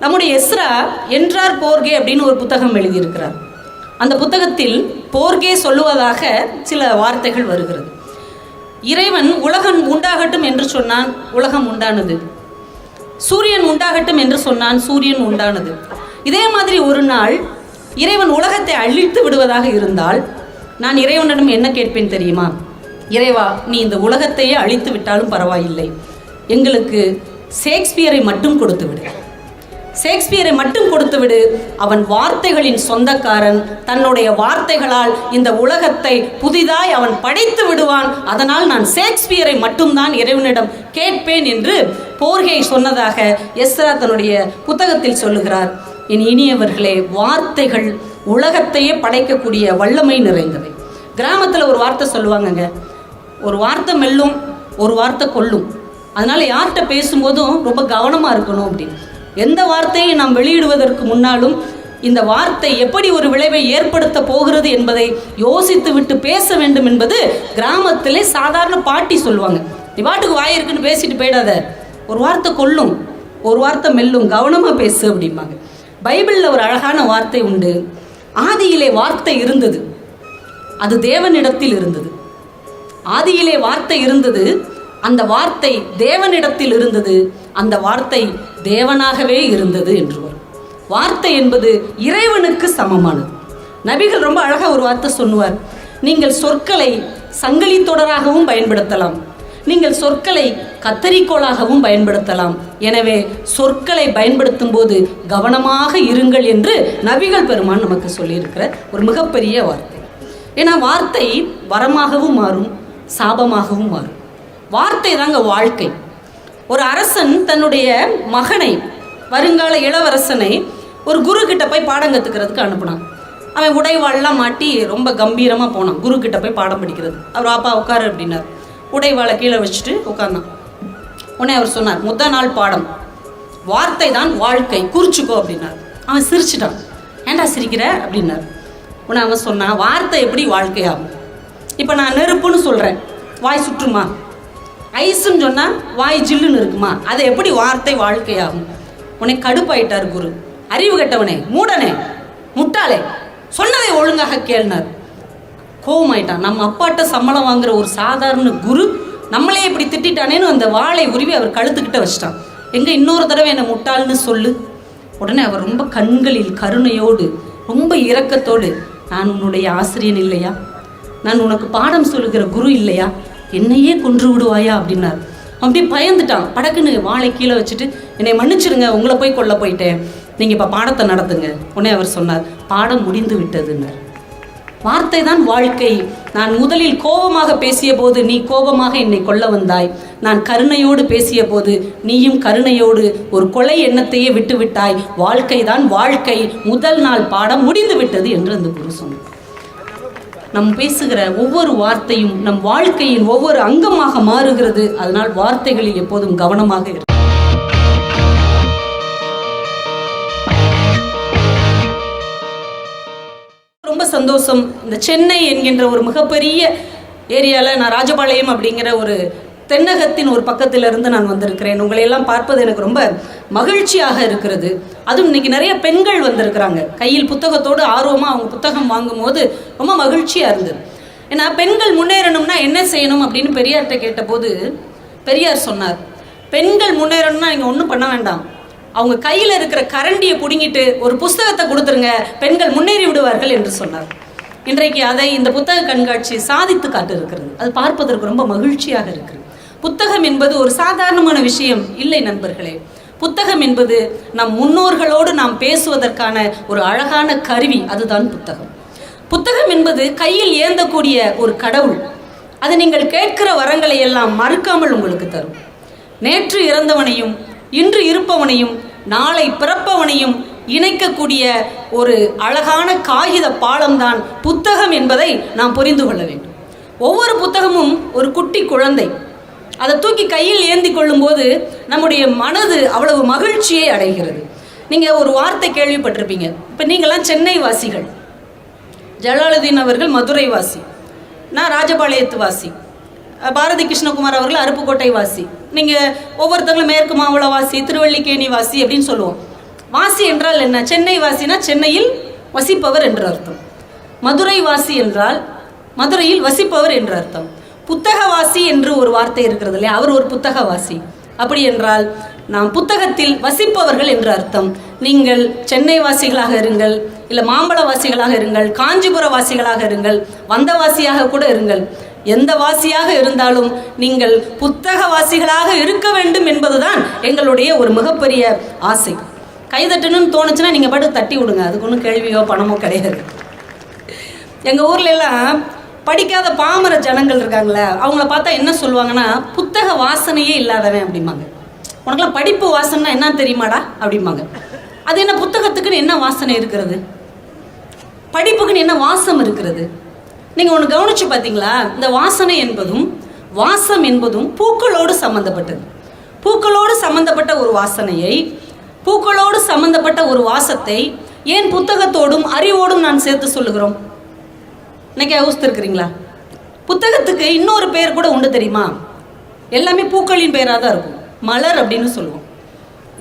நம்முடைய எஸ்ரா என்றார் போர்கே அப்படின்னு ஒரு புத்தகம் எழுதியிருக்கிறார். அந்த புத்தகத்தில் போர்கே சொல்லுவதாக சில வார்த்தைகள் வருகிறது. இறைவன் உலகம் உண்டாகட்டும் என்று சொன்னான் உலகம் உண்டானது. சூரியன் உண்டாகட்டும் என்று சொன்னான் சூரியன் உண்டானது. இதே மாதிரி ஒரு நாள் இறைவன் உலகத்தை அழித்து விடுவதாக இருந்தால் நான் இறைவனிடம் என்ன கேட்பேன் தெரியுமா? இறைவா நீ இந்த உலகத்தையே அழித்து விட்டாலும் பரவாயில்லை. எங்களுக்கு ஷேக்ஸ்பியரை மட்டும் கொடுத்து விடு ஷேக்ஸ்பியரை மட்டும் கொடுத்து விடு. அவன் வார்த்தைகளின் சொந்தக்காரன். தன்னுடைய வார்த்தைகளால் இந்த உலகத்தை புதிதாய் அவன் படைத்து விடுவான். அதனால் நான் ஷேக்ஸ்பியரை மட்டும்தான் இறைவனிடம் கேட்பேன் என்று போர்கை சொன்னதாக எஸ்ரா தன்னுடைய புத்தகத்தில் சொல்லுகிறார். என் இனியவர்களே வார்த்தைகள் உலகத்தையே படைக்கக்கூடிய வல்லமை நிறைந்தவை. கிராமத்தில் ஒரு வார்த்தை சொல்லுவாங்கங்க. ஒரு வார்த்தை மெல்லும் ஒரு வார்த்தை கொல்லும். அதனால் யார்கிட்ட பேசும்போதும் ரொம்ப கவனமாக இருக்கணும் அப்படின்னு. எந்த வார்த்தையை நாம் வெளியிடுவதற்கு முன்னாலும் இந்த வார்த்தை எப்படி ஒரு விளைவை ஏற்படுத்த போகிறது என்பதை யோசித்து விட்டு பேச வேண்டும் என்பது கிராமத்திலே சாதாரண பாட்டி சொல்லுவாங்க. நீ பாட்டுக்கு வாயிருக்குன்னு பேசிட்டு போயிடாத. ஒரு வார்த்தை கொல்லும் ஒரு வார்த்தை மெல்லும் கவனமாக பேசு அப்படிம்பாங்க. பைபிளில் ஒரு அழகான வார்த்தை உண்டு. ஆதியிலே வார்த்தை இருந்தது. அது தேவனிடத்தில் இருந்தது. ஆதியிலே வார்த்தை இருந்தது. அந்த வார்த்தை தேவனிடத்தில் இருந்தது. அந்த வார்த்தை தேவனாகவே இருந்தது என்று வரும் வார்த்தை என்பது இறைவனுக்கு சமமானது. நபிகள் ரொம்ப அழகாக ஒரு வார்த்தை சொல்லுவார். நீங்கள் சொற்களை சங்கிலி தொடராகவும் பயன்படுத்தலாம். நீங்கள் சொற்களை கத்தரிக்கோளாகவும் பயன்படுத்தலாம். எனவே சொற்களை பயன்படுத்தும் போது கவனமாக இருங்கள் என்று நபிகள் பெருமான் நமக்கு சொல்லியிருக்கிற ஒரு மிகப்பெரிய வார்த்தை. ஏன்னா வார்த்தை வரமாகவும் மாறும் சாபமாகவும் மாறும். வார்த்தை தாங்க வாழ்க்கை. ஒரு அரசன் தன்னுடைய மகனை வருங்கால இளவரசனை ஒரு குரு கிட்ட போய் பாடம் கற்றுக்கிறதுக்கு அனுப்புனான். அவன் உடைவாள்லாம் மாட்டி ரொம்ப கம்பீரமாக போனான். குரு கிட்ட போய் பாடம் படிக்கிறது. அவர் அப்பா உட்காரு அப்படின்னார். உடைவாளை கீழே வச்சுட்டு உட்கார்ந்தான். உடனே அவர் சொன்னார் முத நாள் பாடம். வார்த்தை தான் வாழ்க்கை. குறிச்சுக்கோ அப்படின்னார். அவன் சிரிச்சிட்டான். ஏன்டா சிரிக்கிற? அப்படின்னார். உடனே அவன் சொன்னான் வார்த்தை எப்படி வாழ்க்கையாகும்? இப்போ நான் நெருப்புன்னு சொல்கிறேன் வாய் சுற்றுமா? ஐஸ்ன்னு சொன்னால் வாய் ஜில்லுன்னு இருக்குமா? அது எப்படி வார்த்தை வாழ்க்கையாகும்? உனக்கு கடுப்பாயிட்டார் குரு. அறிவு கெட்டவனே மூடனே முட்டாளே. சொன்னதை ஒழுங்காக கேள்னார். கோவமாயிட்டான். நம்ம அப்பாட்ட சம்பளம் வாங்குற ஒரு சாதாரண குரு நம்மளே இப்படி திட்டிட்டானேன்னு அந்த வாளை உருவி அவர் கழுத்துக்கிட்ட வச்சிட்டான். எங்கே இன்னொரு தடவை என்னை முட்டாள்னு சொல்லு. உடனே அவர் ரொம்ப கண்களில் கருணையோடு ரொம்ப இரக்கத்தோடு நான் உன்னுடைய ஆசிரியன் இல்லையா? நான் உனக்கு பாடம் சொல்லுகிற குரு இல்லையா? என்னையே கொன்று விடுவாயா அப்படின்னார். அப்படியே பயந்துட்டான். படக்குன்னு வாளை கீழே வச்சுட்டு என்னை மன்னிச்சிடுங்க உங்களை போய் கொல்ல போயிட்டேன். நீங்கள் இப்போ பாடத்தை நடத்துங்க. உடனே அவர் சொன்னார் பாடம் முடிந்து விட்டதுன்னார். வார்த்தை தான் வாழ்க்கை. நான் முதலில் கோபமாக பேசிய போது நீ கோபமாக என்னை கொல்ல வந்தாய். நான் கருணையோடு பேசிய போது நீயும் கருணையோடு ஒரு கொலை எண்ணத்தையே விட்டுவிட்டாய். வாழ்க்கை தான் வாழ்க்கை. முதல் நாள் பாடம் முடிந்து விட்டது என்று அந்த குரு சொன்னார். நம் பேசுகிற ஒவ்வொரு வார்த்தையும் நம் வாழ்க்கையின் ஒவ்வொரு அங்கமாக மாறுகிறது. அதனால் வார்த்தைகளில் எப்போதும் கவனமாக இருக்கும் ரொம்ப சந்தோஷம். இந்த சென்னை என்கின்ற ஒரு மிகப்பெரிய ஏரியாவில் நான் ராஜபாளையம் அப்படிங்கிற ஒரு தென்னகத்தின் ஒரு பக்கத்திலிருந்து நான் வந்திருக்கிறேன். உங்களை எல்லாம் பார்ப்பது எனக்கு ரொம்ப மகிழ்ச்சியாக இருக்கிறது. அதுவும் இன்னைக்கு நிறைய பெண்கள் வந்திருக்கிறாங்க. கையில் புத்தகத்தோடு ஆர்வமாக அவங்க புத்தகம் வாங்கும்போது ரொம்ப மகிழ்ச்சியாக இருந்தது. ஏன்னா பெண்கள் முன்னேறணும்னா என்ன செய்யணும் அப்படின்னு பெரியார்கிட்ட கேட்டபோது பெரியார் சொன்னார் பெண்கள் முன்னேறணும்னா நீங்கள் ஒன்றும் பண்ண வேண்டாம். அவங்க கையில் இருக்கிற கரண்டியை பிடுங்கிட்டு ஒரு புஸ்தகத்தை கொடுத்துருங்க பெண்கள் முன்னேறி விடுவார்கள் என்று சொன்னார். இன்றைக்கு அதை இந்த புத்தக கண்காட்சி சாதித்து காட்டு இருக்கிறது அது பார்ப்பதற்கு ரொம்ப மகிழ்ச்சியாக இருக்கிறது. புத்தகம் என்பது ஒரு சாதாரணமான விஷயம். இல்லை நண்பர்களே புத்தகம் என்பது நம் முன்னோர்களோடு நாம் பேசுவதற்கான ஒரு அழகான கருவி அதுதான் புத்தகம். புத்தகம் என்பது கையில் ஏந்தக்கூடிய ஒரு கடவுள். அது நீங்கள் கேட்கிற வரங்களை எல்லாம் மறுக்காமல் உங்களுக்கு தரும். நேற்று இறந்தவனையும் இன்று இருப்பவனையும் நாளை பிறப்பவனையும் இணைக்கக்கூடிய ஒரு அழகான காகித பாலம்தான் புத்தகம் என்பதை நாம் புரிந்து கொள்ள வேண்டும். ஒவ்வொரு புத்தகமும் ஒரு குட்டி குழந்தை. அதை தூக்கி கையில் ஏந்தி கொள்ளும்போது நம்முடைய மனது அவ்வளவு மகிழ்ச்சியை அடைகிறது. நீங்கள் ஒரு வார்த்தை கேள்விப்பட்டிருப்பீங்க. இப்போ நீங்களாம் சென்னை வாசிகள் ஜலாலுதீன் அவர்கள் மதுரை வாசி நான் ராஜபாளையத்து வாசி அஹ் பாரதி கிருஷ்ணகுமார் அவர்கள் அருப்புக்கோட்டை வாசி நீங்கள் ஒவ்வொருத்தங்களும் மேற்கு மாவள வாசி திருவள்ளிக்கேணி வாசி அப்படின்னு சொல்லுவோம். வாசி என்றால் என்ன? சென்னை வாசினா சென்னையில் வசிப்பவர் என்று அர்த்தம். மதுரை வாசி என்றால் மதுரையில் வசிப்பவர் என்று அர்த்தம். புத்தகவாசி என்று ஒரு வார்த்தை இருக்கிறது இல்லையா? அவர் ஒரு புத்தகவாசி. அப்படி என்றால் நாம் புத்தகத்தில் வசிப்பவர்கள் என்று அர்த்தம். நீங்கள் சென்னை வாசிகளாக இருங்கள் இல்லை மாம்பழ வாசிகளாக இருங்கள் காஞ்சிபுர வாசிகளாக இருங்கள் வந்தவாசியாக கூட இருங்கள். எந்த வாசியாக இருந்தாலும் நீங்கள் புத்தக வாசிகளாக இருக்க வேண்டும் என்பதுதான் எங்களுடைய ஒரு மிகப்பெரிய ஆசை. கைதட்டணும்னு தோணுச்சுன்னா நீங்கள் பாட்டு தட்டி விடுங்க. அதுக்கு ஒன்றும் கேள்வியோ பணமோ கிடையாது. எங்கள் ஊர்ல எல்லாம் படிக்காத பாமர ஜனங்கள் இருக்காங்களே அவங்கள பார்த்தா என்ன சொல்லுவாங்கன்னா புத்தக வாசனையே இல்லாதவன் அப்படிம்பாங்க. உனக்குலாம் படிப்பு வாசனைனா என்ன தெரியுமாடா? அப்படிம்பாங்க. அது என்ன புத்தகத்துக்குன்னு என்ன வாசனை இருக்கிறது? படிப்புக்குன்னு என்ன வாசம் இருக்கிறது? நீங்கள் ஒன்று கவனிச்சு பார்த்தீங்களா இந்த வாசனை என்பதும் வாசம் என்பதும் பூக்களோடு சம்மந்தப்பட்டது பூக்களோடு சம்மந்தப்பட்ட ஒரு வாசனையை பூக்களோடு சம்மந்தப்பட்ட ஒரு வாசத்தை ஏன் புத்தகத்தோடும் அறிவோடும் நான் சேர்த்து சொல்லுகிறோம்? இன்னைக்கு யோசித்திருக்கிறீங்களா புத்தகத்துக்கு இன்னொரு பேர் கூட உண்டு தெரியுமா? எல்லாமே பூக்களின் பெயராக தான் இருக்கும். மலர் அப்படின்னு சொல்லுவோம்.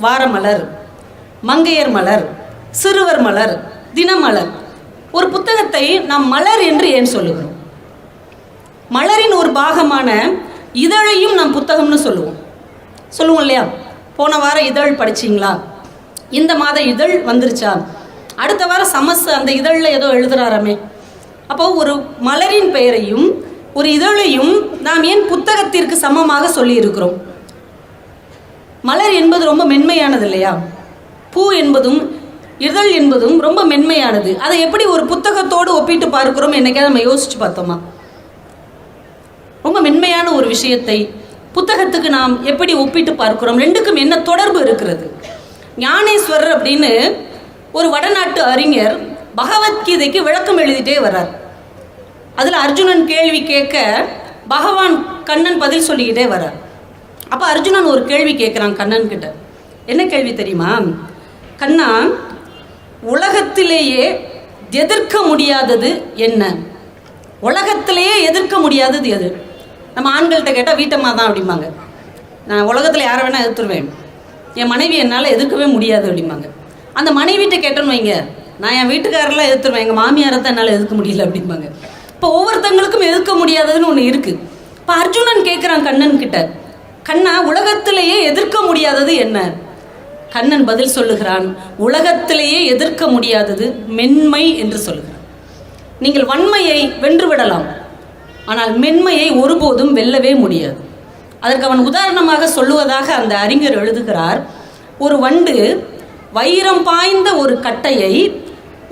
வாரமலர் மங்கையர் மலர் சிறுவர் மலர் தினமலர். ஒரு புத்தகத்தை நாம் மலர் என்று ஏன் சொல்லுகிறோம்? மலரின் ஒரு பாகமான இதழையும் நாம் புத்தகம்னு சொல்லுவோம். சொல்லுவோம் இல்லையா? போன வாரம் இதழ் படிச்சீங்களா? இந்த மாத இதழ் வந்துருச்சா? அடுத்த வாரம் சமஸ் அந்த இதழில் ஏதோ எழுதுறாராமே. அப்போ ஒரு மலரின் பெயரையும் ஒரு இதழையும் நாம் ஏன் புத்தகத்திற்கு சமமாக சொல்லியிருக்கிறோம்? மலர் என்பது ரொம்ப மென்மையானது இல்லையா? பூ என்பதும் இதழ் என்பதும் ரொம்ப மென்மையானது. அதை எப்படி ஒரு புத்தகத்தோடு ஒப்பிட்டு பார்க்கிறோம் என்னைக்காவது நம்ம யோசிச்சு பார்த்தோமா? ரொம்ப மென்மையான ஒரு விஷயத்தை புத்தகத்துக்கு நாம் எப்படி ஒப்பிட்டு பார்க்கிறோம்? ரெண்டுக்கும் என்ன தொடர்பு இருக்கிறது? ஞானேஸ்வரர் அப்படின்னு ஒரு வடநாட்டு அறிஞர் பகவத்கீதைக்கு விளக்கம் எழுதிட்டே வர்றார். அதில் அர்ஜுனன் கேள்வி கேட்க பகவான் கண்ணன் பதில் சொல்லிக்கிட்டே வரார் அப்போ அர்ஜுனன் ஒரு கேள்வி கேட்குறான் கண்ணன் கிட்ட. என்ன கேள்வி தெரியுமா? கண்ணா உலகத்திலேயே எதிர்க்க முடியாதது என்ன? உலகத்திலேயே எதிர்க்க முடியாதது எது? நம்ம ஆண்கள்கிட்ட கேட்டால் வீட்டம்மா தான் அப்படிம்பாங்க. நான் உலகத்தில் யாரை வேணால் எதிர்த்துருவேன். என் மனைவி என்னால் எதிர்க்கவே முடியாது அப்படிம்பாங்க. அந்த மனைவிட்ட கேட்டோன்னு வைங்க. நான் என் வீட்டுக்காரெல்லாம் எதிர்த்துருவேன். எங்கள் மாமியாரை தான் என்னால் எதிர்க்க முடியல அப்படிம்பாங்க. இப்போ ஒவ்வொருத்தங்களுக்கும் எதிர்க்க முடியாததுன்னு ஒன்று இருக்குது இப்போ அர்ஜுனன் கேட்குறான் கண்ணன் கிட்ட. கண்ணா உலகத்திலேயே எதிர்க்க முடியாதது என்ன? கண்ணன் பதில் சொல்லுகிறான் உலகத்திலேயே எதிர்க்க முடியாதது மென்மை என்று சொல்லுகிறான். நீங்கள் வன்மையை வென்று விடலாம். ஆனால் மென்மையை ஒருபோதும் வெல்லவே முடியாது. அதற்கு அவன் உதாரணமாக சொல்லுவதாக அந்த அறிஞர் எழுதுகிறார். ஒரு வண்டு வைரம் பாய்ந்த ஒரு கட்டையை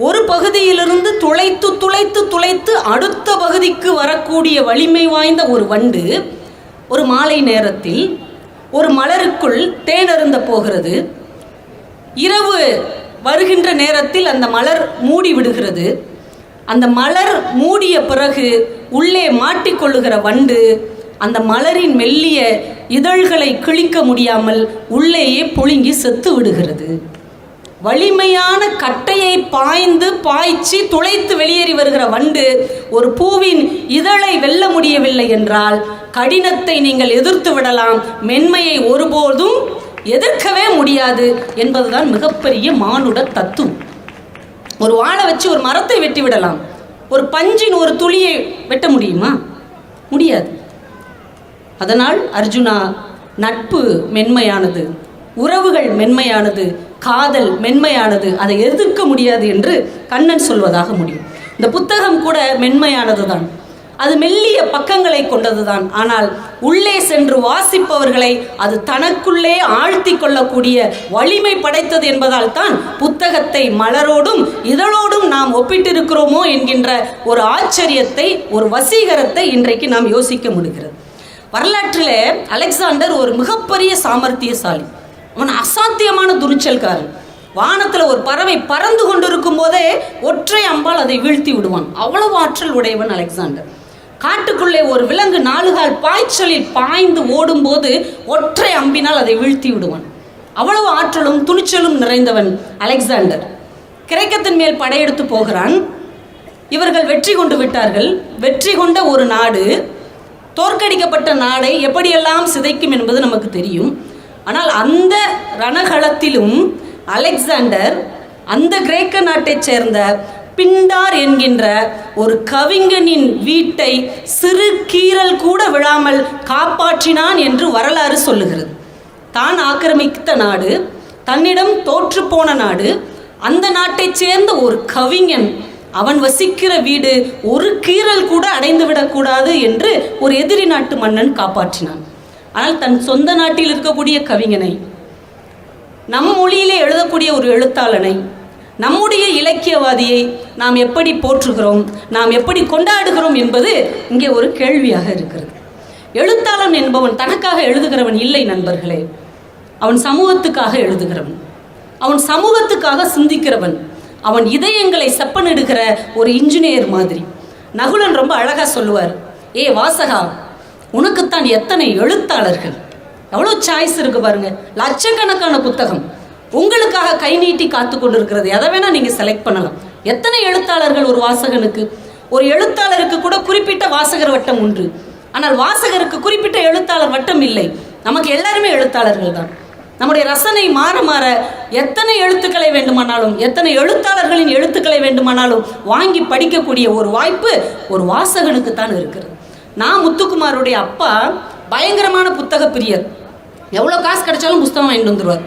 ஒரு பகுதியிலிருந்து துளைத்து துளைத்து துளைத்து அடுத்த பகுதிக்கு வரக்கூடிய வலிமை வாய்ந்த ஒரு வண்டு ஒரு மாலை நேரத்தில் ஒரு மலருக்குள் தேனருந்த போகிறது. இரவு வருகின்ற நேரத்தில் அந்த மலர் மூடி விடுகிறது. அந்த மலர் மூடிய பிறகு உள்ளே மாட்டிக்கொள்ளுகிற வண்டு அந்த மலரின் மெல்லிய இதழ்களை கிழிக்க முடியாமல் உள்ளேயே புழுங்கி செத்து விடுகிறது. வலிமையான கட்டையை பாய்ந்து பாய்ச்சி துளைத்து வெளியேறி வருகிற வண்டு ஒரு பூவின் இதழை வெல்ல முடியவில்லை என்றால் கடினத்தை நீங்கள் எதிர்த்து விடலாம். மென்மையை ஒருபோதும் எதிர்க்கவே முடியாது என்பதுதான் மிகப்பெரிய மானுட தத்துவம். ஒரு வாழை வச்சு ஒரு மரத்தை வெட்டி விடலாம். ஒரு பஞ்சின் ஒரு துளியை வெட்ட முடியுமா? முடியாது. அதனால் அர்ஜுனா நட்பு மென்மையானது. உறவுகள் மென்மையானது காதல் மென்மையானது அதை எதிர்க்க முடியாது என்று கண்ணன் சொல்வதாக முடியும். இந்த புத்தகம் கூட மென்மையானது தான் அது மெல்லிய பக்கங்களை கொண்டதுதான். ஆனால் உள்ளே சென்று வாசிப்பவர்களை அது தனக்குள்ளே ஆழ்த்தி கொள்ளக்கூடிய வலிமை படைத்தது என்பதால் தான் புத்தகத்தை மலரோடும் இதழோடும் நாம் ஒப்பிட்டிருக்கிறோமோ என்கின்ற ஒரு ஆச்சரியத்தை ஒரு வசீகரத்தை இன்றைக்கு நாம் யோசிக்க முடிகிறது. வரலாற்றில் அலெக்சாண்டர் ஒரு மிகப்பெரிய சாமர்த்தியசாலி. அவன் அசாத்தியமான துணிச்சல்காரன். வானத்தில் ஒரு பறவை பறந்து கொண்டிருக்கும் போதே ஒற்றை அம்பால் அதை வீழ்த்தி விடுவான். அவ்வளவு ஆற்றல் உடையவன் அலெக்சாண்டர். காட்டுக்குள்ளே ஒரு விலங்கு நாலுகால் பாய்ச்சலில் பாய்ந்து ஓடும்போது ஒற்றை அம்பினால் அதை வீழ்த்தி விடுவான். அவ்வளவு ஆற்றலும் துணிச்சலும் நிறைந்தவன் அலெக்சாண்டர். கிரேக்கத்தின் மேல் படையெடுத்து போகிறான். இவர்கள் வெற்றி கொண்டு விட்டார்கள். வெற்றி கொண்ட ஒரு நாடு தோற்கடிக்கப்பட்ட நாடை எப்படியெல்லாம் சிதைக்கும் என்பது நமக்கு தெரியும். ஆனால் அந்த ரணகளத்திலும் அலெக்சாண்டர் அந்த கிரேக்க நாட்டைச் சேர்ந்த பிண்டார் என்கின்ற ஒரு கவிஞனின் வீட்டை சிறு கீறல் கூட விழாமல் காப்பாற்றினான் என்று வரலாறு சொல்லுகிறது. தான் ஆக்கிரமித்த நாடு தன்னிடம் தோற்றுப்போன நாடு அந்த நாட்டைச் சேர்ந்த ஒரு கவிஞன் அவன் வசிக்கிற வீடு ஒரு கீறல் கூட அடைந்து விடக்கூடாது என்று ஒரு எதிரி நாட்டு மன்னன் காப்பாற்றினான். ஆனால் தன் சொந்த நாட்டில் இருக்கக்கூடிய கவிஞனை நம் மொழியிலே எழுதக்கூடிய ஒரு எழுத்தாளனை நம்முடைய இலக்கியவாதியை நாம் எப்படி போற்றுகிறோம் நாம் எப்படி கொண்டாடுகிறோம் என்பது இங்கே ஒரு கேள்வியாக இருக்கிறது. எழுத்தாளன் என்பவன் தனக்காக எழுதுகிறவன் இல்லை நண்பர்களே. அவன் சமூகத்துக்காக எழுதுகிறவன். அவன் சமூகத்துக்காக சிந்திக்கிறவன். அவன் இதயங்களை செப்பனிடுகிற ஒரு இன்ஜினியர் மாதிரி. நகுலன் ரொம்ப அழகாக சொல்லுவார் ஏ வாசகா உனக்குத்தான் எத்தனை எழுத்தாளர்கள்? எவ்வளோ சாய்ஸ் இருக்கு பாருங்க. லட்சக்கணக்கான புத்தகம். உங்களுக்காக கை நீட்டி காத்து கொண்டிருக்கிறது. எதை வேணா நீங்க செலக்ட் பண்ணலாம். எத்தனை எழுத்தாளர்கள் ஒரு வாசகனுக்கு? ஒரு எழுத்தாளருக்கு கூட குறிப்பிட்ட வாசகர் வட்டம் உண்டு. ஆனால் வாசகருக்கு குறிப்பிட்ட எழுத்தாளர் வட்டம் இல்லை. நமக்கு எல்லாருமே எழுத்தாளர்கள் தான். நம்முடைய ரசனை மாற மாற எத்தனை எழுத்துக்களை வேண்டுமானாலும் எத்தனை எழுத்தாளர்களின் எழுத்துக்களை வேண்டுமானாலும் வாங்கி படிக்கக்கூடிய ஒரு வாய்ப்பு ஒரு வாசகனுக்கு தான் இருக்கிறது. நான் முத்துக்குமாருடைய அப்பா பயங்கரமான புத்தக பிரியர். எவ்வளோ காசு கிடைச்சாலும் புஸ்தகம் வாங்கிட்டு வந்துடுவார்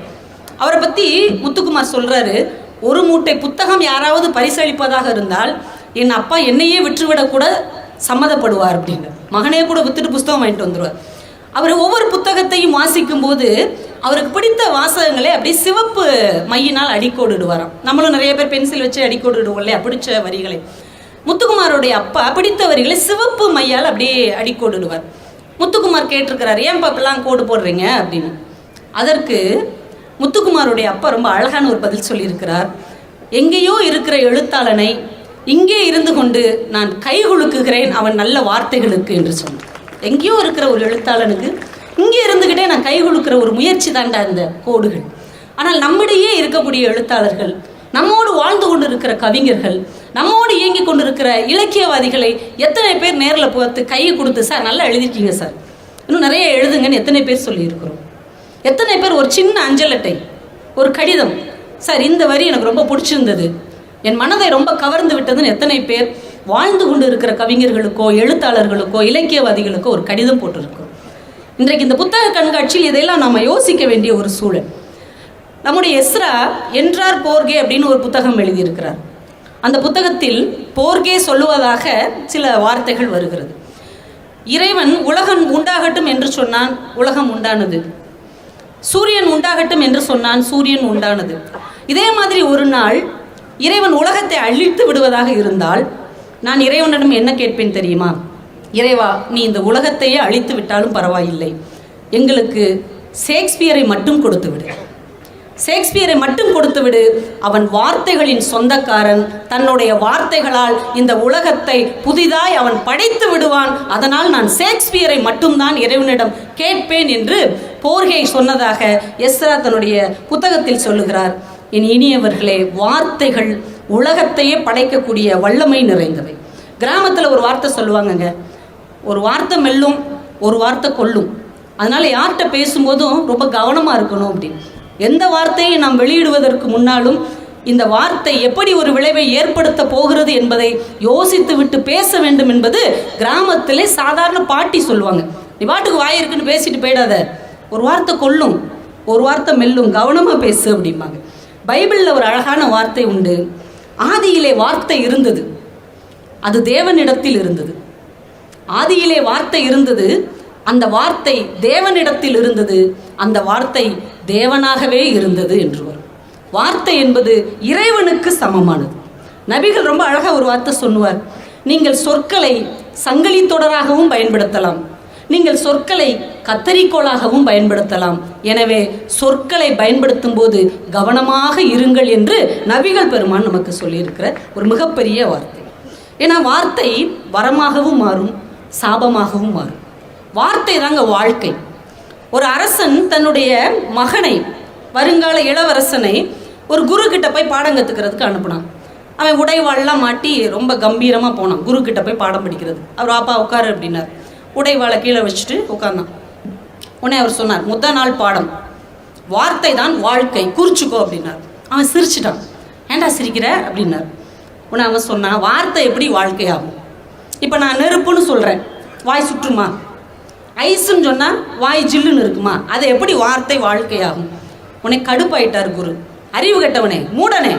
அவரை பற்றி முத்துக்குமார் சொல்கிறாரு ஒரு மூட்டை புத்தகம் யாராவது பரிசளிப்பதாக இருந்தால் என் அப்பா என்னையே விற்றுவிடக்கூட சம்மதப்படுவார் அப்படின்னு. மகனே கூட வித்துட்டு புஸ்தகம் வாங்கிட்டு வந்துடுவார் அவர் ஒவ்வொரு புத்தகத்தையும் வாசிக்கும் போது அவருக்கு பிடித்த வாசகங்களை அப்படியே சிவப்பு மையினால் அடிக்கோடுடுவாராம். நம்மளும் நிறைய பேர் பென்சில் வச்சு அடிக்கோடிடுவோம் இல்லையா? பிடிச்ச வரிகளை. முத்துக்குமாரோடைய அப்பா பிடித்தவர்களை சிவப்பு மையால் அப்படியே அடிக்கோடிடுவார். முத்துக்குமார் கேட்டிருக்கிறார் ஏன் இப்பெல்லாம் கோடு போடுறீங்க? அப்படின்னு. அதற்கு முத்துக்குமாருடைய அப்பா ரொம்ப அழகான ஒரு பதில் சொல்லியிருக்கிறார். எங்கேயோ இருக்கிற எழுத்தாளனை இங்கே இருந்து கொண்டு நான் கை குலுக்குகிறேன் அவன் நல்ல வார்த்தைகளுக்கு என்று சொன்னான் எங்கேயோ இருக்கிற ஒரு எழுத்தாளனுக்கு இங்கே இருந்துக்கிட்டே நான் கை கொடுக்குற ஒரு முயற்சி தாண்டா இந்த கோடுகள். ஆனால் நம்மிடையே இருக்கக்கூடிய எழுத்தாளர்கள் நம்மோடு வாழ்ந்து கொண்டு இருக்கிற கவிஞர்கள் நம்மோடு இயங்கி கொண்டிருக்கிற இலக்கியவாதிகளை எத்தனை பேர் நேரில் பார்த்து கையை கொடுத்து சார் நல்லா எழுதிருக்கீங்க சார். இன்னும் நிறைய எழுதுங்கன்னு எத்தனை பேர் சொல்லியிருக்கிறோம். எத்தனை பேர் ஒரு சின்ன அஞ்சல் அட்டை ஒரு கடிதம் சார் இந்த வரி எனக்கு ரொம்ப பிடிச்சிருந்தது. என் மனதை ரொம்ப கவர்ந்து விட்டதுன்னு எத்தனை பேர் வாழ்ந்து கொண்டு இருக்கிற கவிஞர்களுக்கோ எழுத்தாளர்களுக்கோ இலக்கியவாதிகளுக்கோ ஒரு கடிதம் போட்டிருக்கோம் இன்றைக்கு இந்த புத்தக கண்காட்சியில் இதையெல்லாம் நாம் யோசிக்க வேண்டிய ஒரு சூழல். நம்முடைய எஸ்ரா என்றார் போர்கே அப்படின்னு ஒரு புத்தகம் எழுதியிருக்கிறார். அந்த புத்தகத்தில் போர்க்கே சொல்லுவதாக சில வார்த்தைகள் வருகிறது. இறைவன் உலகம் உண்டாகட்டும் என்று சொன்னான் உலகம் உண்டானது. சூரியன் உண்டாகட்டும் என்று சொன்னான் சூரியன் உண்டானது. இதே மாதிரி ஒரு நாள் இறைவன் உலகத்தை அழித்து விடுவதாக இருந்தால் நான் இறைவனிடம் என்ன கேட்பேன் தெரியுமா? இறைவா நீ இந்த உலகத்தையே அழித்து விட்டாலும் பரவாயில்லை. எங்களுக்கு ஷேக்ஸ்பியரை மட்டும் கொடுத்து விடு. ஷேக்ஸ்பியரை மட்டும் கொடுத்து விடு. அவன் வார்த்தைகளின் சொந்தக்காரன். தன்னுடைய வார்த்தைகளால் இந்த உலகத்தை புதிதாய் அவன் படைத்து விடுவான். அதனால் நான் ஷேக்ஸ்பியரை மட்டும்தான் இறைவனிடம் கேட்பேன் என்று போர்கை சொன்னதாக எஸ்ரா தன்னுடைய புத்தகத்தில் சொல்லுகிறார். என் இனியவர்களே வார்த்தைகள் உலகத்தையே படைக்கக்கூடிய வல்லமை நிறைந்தவை. கிராமத்தில் ஒரு வார்த்தை சொல்லுவாங்கங்க. ஒரு வார்த்தை மெல்லும் ஒரு வார்த்தை கொல்லும். அதனால் யார்கிட்ட பேசும்போதும் ரொம்ப கவனமாக இருக்கணும் அப்படின்னு. எந்த வார்த்தையை நாம் வெளியிடுவதற்கு முன்னாலும் இந்த வார்த்தை எப்படி ஒரு விளைவை ஏற்படுத்த போகிறது என்பதை யோசித்து விட்டு பேச வேண்டும் என்பது கிராமத்திலே சாதாரண பாட்டி சொல்லுவாங்க. நீ பாட்டுக்கு வாய் இருக்குன்னு பேசிட்டு போயிடாத. ஒரு வார்த்தை கொல்லும் ஒரு வார்த்தை மெல்லும் கவனமாக பேசு அப்படிம்பாங்க. பைபிளில் ஒரு அழகான வார்த்தை உண்டு. ஆதியிலே வார்த்தை இருந்தது. அது தேவனிடத்தில் இருந்தது. ஆதியிலே வார்த்தை இருந்தது. அந்த வார்த்தை தேவனிடத்தில் இருந்தது. அந்த வார்த்தை தேவனாகவே இருந்தது என்று வரும். வார்த்தை என்பது இறைவனுக்கு சமமானது. நபிகள் ரொம்ப அழகாக ஒரு வார்த்தை சொல்லுவார். நீங்கள் சொற்களை சங்கிலி தொடராகவும் பயன்படுத்தலாம். நீங்கள் சொற்களை கத்தரிக்கோளாகவும் பயன்படுத்தலாம். எனவே சொற்களை பயன்படுத்தும் போது கவனமாக இருங்கள் என்று நபிகள் பெருமான் நமக்கு சொல்லியிருக்கிற ஒரு மிகப்பெரிய வார்த்தை. ஏன்னா வார்த்தை வரமாகவும் மாறும் சாபமாகவும் மாறும். வார்த்தை தாங்க வாழ்க்கை. ஒரு அரசன் தன்னுடைய மகனை வருங்கால இளவரசனை ஒரு குரு கிட்ட போய் பாடம் கற்றுக்கிறதுக்கு அனுப்புனான். அவன் உடைவாளெலாம் மாட்டி ரொம்ப கம்பீரமாக போனான். குரு கிட்ட போய் பாடம் படிக்கிறது. அவர் அப்பா உட்காரு அப்படின்னார். உடைவாளை கீழே வச்சுட்டு உட்கார்ந்தான். உடனே அவர் சொன்னார் முத நாள் பாடம். வார்த்தை தான் வாழ்க்கை. குறிச்சுக்கோ அப்படின்னார். அவன் சிரிச்சிட்டான். ஏன்டா சிரிக்கிற? அப்படின்னார். உடனே அவன் சொன்னான் வார்த்தை எப்படி வாழ்க்கையாகும்? இப்போ நான் நெருப்புன்னு சொல்கிறேன் வாய் சுற்றுமா? ஐஸுன்னு சொன்னால் வாய் ஜில்லுன்னு இருக்குமா? அது எப்படி வார்த்தை வாழ்க்கையாகும்? உன்னை கடுப்பாயிட்டார் குரு. அறிவு கெட்டவனே மூடனே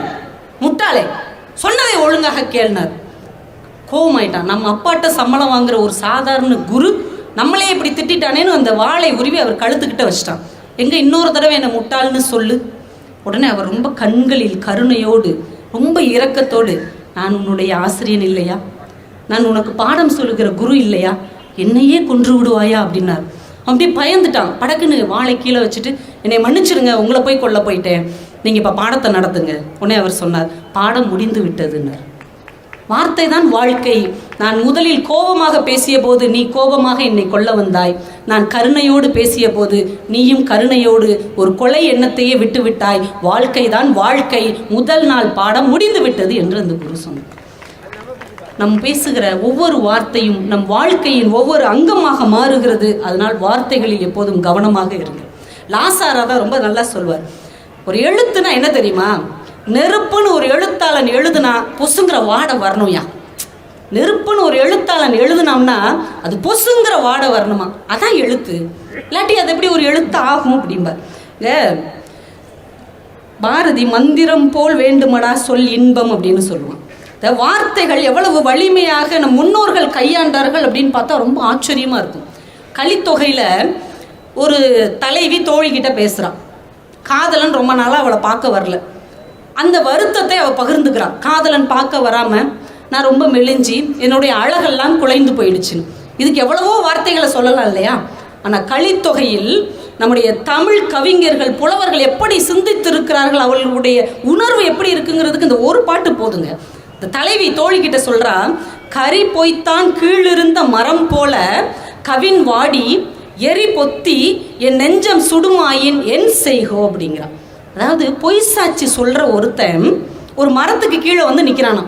முட்டாளே. சொன்னதை ஒழுங்காக கேள்னார். கோவமாயிட்டான். நம்ம அப்பாட்ட சம்பளம் வாங்குற ஒரு சாதாரண குரு நம்மளே இப்படி திட்டிட்டானேன்னு அந்த வாளை உருவி அவர் கழுத்துக்கிட்ட வச்சிட்டான். எங்கே இன்னொரு தடவை என்னை முட்டாள்னு சொல்லு. உடனே அவர் ரொம்ப கண்களில் கருணையோடு ரொம்ப இரக்கத்தோடு நான் உன்னுடைய ஆசிரியன் இல்லையா? நான் உனக்கு பாடம் சொல்லுகிற குரு இல்லையா? என்னையே கொன்று விடுவாயா அப்படின்னார். அப்படியே பயந்துட்டான். படக்குன்னு வாழை கீழே வச்சுட்டு என்னை மன்னிச்சிருங்க உங்களை போய் கொல்ல போயிட்டேன். நீங்கள் இப்போ பாடத்தை நடத்துங்க. உடனே அவர் சொன்னார் பாடம் முடிந்து விட்டதுன்னார். வார்த்தை தான் வாழ்க்கை. நான் முதலில் கோபமாக பேசிய போது நீ கோபமாக என்னை கொல்ல வந்தாய். நான் கருணையோடு பேசிய போது நீயும் கருணையோடு ஒரு கொலை எண்ணத்தையே விட்டுவிட்டாய். வாழ்க்கை தான் வாழ்க்கை. முதல் நாள் பாடம் முடிந்து விட்டது என்று அந்த குரு சொன்னார். நம் பேசுகிற ஒவ்வொரு வார்த்தையும் நம் வாழ்க்கையின் ஒவ்வொரு அங்கமாக மாறுகிறது. அதனால் வார்த்தைகளில் எப்போதும் கவனமாக இருங்க. லாசாரா தான் ரொம்ப நல்லா சொல்வார். ஒரு எழுத்துனா என்ன தெரியுமா? நெருப்புன்னு ஒரு எழுத்தாளன் எழுதுனா பொசுங்கிற வாடை வரணும்யா. நெருப்புன்னு ஒரு எழுத்தாளன் எழுதுனோம்னா அது பொசுங்கிற வாடை வரணுமா? அதான் எழுத்து. இல்லாட்டி அது எப்படி ஒரு எழுத்து ஆகும் அப்படிம்பார். பாரதி மந்திரம் போல் வேண்டுமடா சொல் இன்பம் அப்படின்னு சொல்லுவான். இந்த வார்த்தைகள் எவ்வளவு வலிமையாக நம் முன்னோர்கள் கையாண்டார்கள் அப்படின்னு பார்த்தா ரொம்ப ஆச்சரியமாக இருக்கும். கலித்தொகையில் ஒரு தலைவி தோழிக்கிட்ட பேசுகிறான் காதலன் ரொம்ப நாளாக அவளை பார்க்க வரல. அந்த வருத்தத்தை அவள் பகிர்ந்துக்கிறான். காதலன் பார்க்க வராமல் நான் ரொம்ப மெலிஞ்சி என்னுடைய அழகெல்லாம் குலைந்து போயிடுச்சுன்னு. இதுக்கு எவ்வளவோ வார்த்தைகளை சொல்லலாம் இல்லையா? ஆனால் கலித்தொகையில் நம்முடைய தமிழ் கவிஞர்கள் புலவர்கள் எப்படி சிந்தித்திருக்கிறார்கள் அவர்களுடைய உணர்வு எப்படி இருக்குங்கிறதுக்கு இந்த ஒரு பாட்டு போதுங்க. தலைவி தோழிக்கிட்ட சொல்றா கரி பொய்த்தான் கீழிருந்த மரம் போல கவின் வாடி எரி பொத்தி என் நெஞ்சம் சுடுமாயின் என் செய்கோ அப்படிங்கிறான் அதாவது பொய் சாட்சி சொல்ற ஒருத்தன் ஒரு மரத்துக்கு கீழே வந்து நிற்கிறானா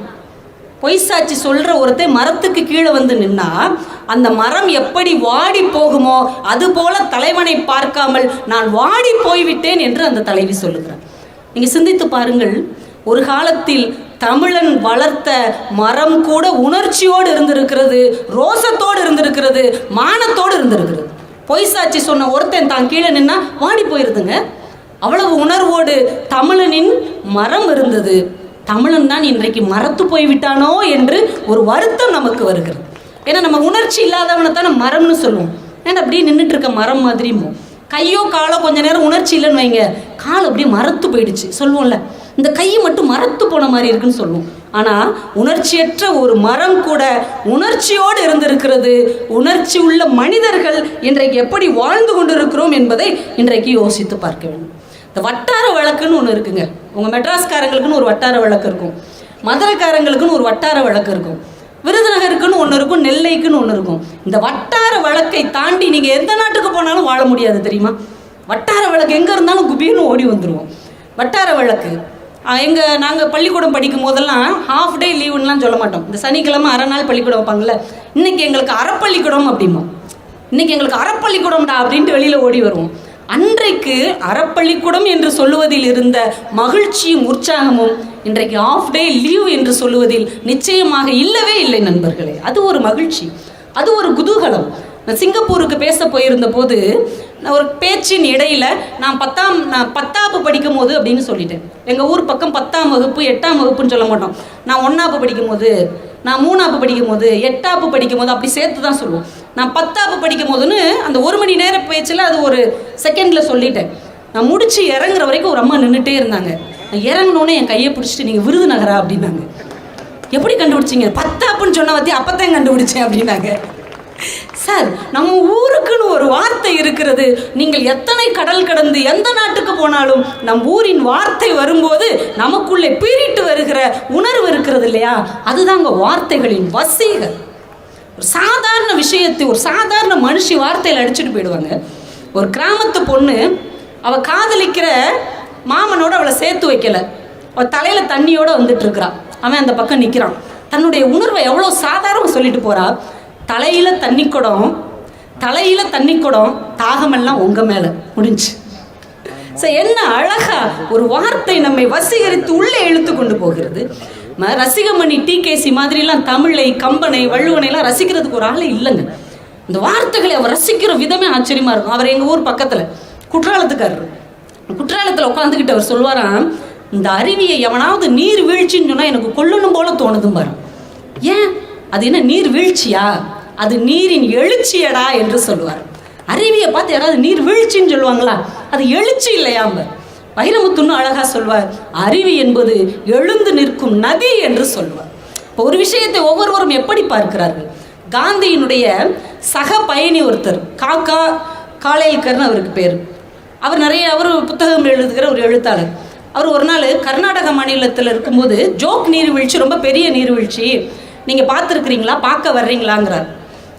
பொய் சாட்சி சொல்ற ஒருத்தன் மரத்துக்கு கீழே வந்து நின்னா அந்த மரம் எப்படி வாடி போகுமோ அதுபோல தலைவனை பார்க்காமல் நான் வாடி போய்விட்டேன் என்று அந்த தலைவி சொல்லுகிறார் நீங்கள் சிந்தித்து பாருங்கள் ஒரு காலத்தில் தமிழன் வளர்த்த மரம் கூட உணர்ச்சியோடு இருந்திருக்கிறது ரோசத்தோடு இருந்திருக்கிறது மானத்தோடு இருந்திருக்கிறது. பொய் சாட்சி சொன்ன ஒருத்தன் தான் கீழே நின்னா வாடி போயிருதுங்க. அவ்வளவு உணர்வோடு தமிழனின் மரம் இருந்தது. தமிழன் தான் இன்றைக்கு மரத்து போய்விட்டானோ என்று ஒரு வருத்தம் நமக்கு வருகிறது. ஏன்னா நம்ம உணர்ச்சி இல்லாதவனை தானே மரம்னு சொல்லுவோம். ஏன்னா அப்படியே நின்றுட்டு இருக்க மரம் மாதிரிமோ? கையோ காலோ கொஞ்ச நேரம் உணர்ச்சி இல்லைன்னு வைங்க. கால் அப்படியே மரத்து போயிடுச்சு. சொல்லுவோம்ல. இந்த கை மட்டும் மரத்து போன மாதிரி இருக்குன்னு சொல்லுவோம் ஆனால் உணர்ச்சியற்ற ஒரு மரம் கூட உணர்ச்சியோடு இருந்திருக்கிறது. உணர்ச்சி உள்ள மனிதர்கள் இன்றைக்கு எப்படி வாழ்ந்து கொண்டிருக்கிறோம் என்பதை இன்றைக்கு யோசித்து பார்க்க வேண்டும். இந்த வட்டார வழக்குன்னு ஒன்று இருக்குங்க. உங்கள் மெட்ராஸ்காரங்களுக்குன்னு ஒரு வட்டார வழக்கு இருக்கும். மதுரைக்காரங்களுக்குன்னு ஒரு வட்டார வழக்கு இருக்கும். விருதுநகருக்குன்னு ஒன்று இருக்கும். நெல்லைக்குன்னு ஒன்று இருக்கும். இந்த வட்டார வழக்கை தாண்டி நீங்கள் எந்த நாட்டுக்கு போனாலும் வாழ முடியாது தெரியுமா? வட்டார வழக்கு எங்கே இருந்தாலும் குபீர்னு ஓடி வந்துடுவோம் வட்டார வழக்கு. எங்கள் நாங்கள் பள்ளிக்கூடம் படிக்கும் போதெல்லாம் ஹாஃப் டே லீவுன்னெலாம் சொல்ல மாட்டோம். இந்த சனிக்கிழமை அரை நாள் பள்ளிக்கூடம் வைப்பாங்கல்ல இன்றைக்கி எங்களுக்கு அறப்பள்ளிக்கூடம் அப்படிம்போம். இன்றைக்கி எங்களுக்கு அறப்பள்ளிக்கூடம்டா அப்படின்ட்டு வெளியில் ஓடி வருவோம். அன்றைக்கு அறப்பள்ளிக்கூடம் என்று சொல்லுவதில் இருந்த மகிழ்ச்சியும் உற்சாகமும் இன்றைக்கு ஆஃப் டே லீவ் என்று சொல்லுவதில் நிச்சயமாக இல்லவே இல்லை நண்பர்களே. அது ஒரு மகிழ்ச்சி. அது ஒரு குதூகலம். நான் சிங்கப்பூருக்கு பேச போயிருந்த போது ஒரு பேச்சின் இடையில நான் பத்தாம் நான் பத்தாப்பு படிக்கும் போது அப்படின்னு சொல்லிட்டேன். எங்கள் ஊர் பக்கம் பத்தாம் வகுப்பு எட்டாம் வகுப்புன்னு சொல்ல மாட்டோம். நான் ஒன்றாப்பு படிக்கும் போது நான் மூணாப்பு படிக்கும் போது எட்டாப்பு படிக்கும் போது அப்படி சேர்த்து தான் சொல்லுவோம். நான் பத்தாப்பு படிக்கும் போதுன்னு அந்த ஒரு மணி நேர பேச்சில் அது ஒரு செகண்டில் சொல்லிட்டேன். நான் முடிச்சு இறங்குற வரைக்கும் ஒரு அம்மா நின்றுட்டே இருந்தாங்க. நான் இறங்கினோன்னே என் கையை பிடிச்சிட்டு நீங்கள் விருதுநகரா? அப்படின்னாங்க. எப்படி கண்டுபிடிச்சீங்க? பத்தாப்புன்னு சொன்ன பற்றி அப்பத்தான் கண்டுபிடிச்சேன் அப்படின்னாங்க. சார் நம்ம ஊருக்குன்னு ஒரு வார்த்தை இருக்கிறது. நீங்கள் எத்தனை கடல் கடந்து எந்த நாட்டுக்கு போனாலும் நம் ஊரின் வார்த்தை வரும்போது நமக்குள்ளே பீறிட்டு வருகிற உணர்வு இருக்கிறது இல்லையா? அதுதாங்க வார்த்தைகளின் வசீகர். ஒரு சாதாரண விஷயத்தை ஒரு சாதாரண மனுஷி வார்த்தையில் அடிச்சுட்டு போயிடுவாங்க. ஒரு கிராமத்து பொண்ணு அவ காதலிக்கிற மாமனோட அவளை சேர்த்து வைக்கல. அவ தலையில தண்ணியோட வந்துட்டு இருக்கிறான் அவன் அந்த பக்கம் நிற்கிறான் தன்னுடைய உணர்வை எவ்வளோ சாதாரணமாக சொல்லிட்டு போறா? தலையில் தண்ணி குடம் தலையில் தண்ணி குடம் தாகமெல்லாம் உங்கள் மேலே. முடிஞ்சு. ஸோ என்ன அழகா ஒரு வார்த்தை நம்மை வசீகரித்து உள்ளே இழுத்து கொண்டு போகிறது. ரசிகமணி டிகேசி மாதிரிலாம் தமிழை கம்பனை வள்ளுவனைலாம் ரசிக்கிறதுக்கு ஒரு ஆளே இல்லைங்க. இந்த வார்த்தைகளை அவர் ரசிக்கிற விதமே ஆச்சரியமாக இருக்கும். அவர் எங்கள் ஊர் பக்கத்தில் குற்றாலத்துக்காரர். குற்றாலத்தில் உட்காந்துக்கிட்டு அவர் சொல்வாராம் இந்த அருவியை எவனாவது நீர் வீழ்ச்சின்னு சொன்னால் எனக்கு கொல்லணும் போல தோணுதும் பாரு ஏன்? அது என்ன நீர் வீழ்ச்சியா? அது நீரின் எழுச்சியடா என்று சொல்லுவார். அருவியை பார்த்து யாராவது நீர் வீழ்ச்சின்னு சொல்லுவாங்களா? அது எழுச்சி இல்லையாம்ப வைரமுத்துன்னு அழகா சொல்வார் அருவி என்பது எழுந்து நிற்கும் நதி என்று சொல்வார் இப்போ ஒரு விஷயத்தை ஒவ்வொருவரும் எப்படி பார்க்கிறார்கள்? காந்தியினுடைய சக பயணி ஒருத்தர் காக்கா காலேல்கர்னு அவருக்கு பேர். அவர் நிறைய அவர் புத்தகம் எழுதுகிற ஒரு எழுத்தாளர். அவர் ஒரு நாள் கர்நாடக மாநிலத்தில் இருக்கும்போது ஜோக் நீர்வீழ்ச்சி ரொம்ப பெரிய நீர்வீழ்ச்சி. நீங்கள் பார்த்துருக்குறீங்களா? பார்க்க வர்றீங்களாங்கிறார்.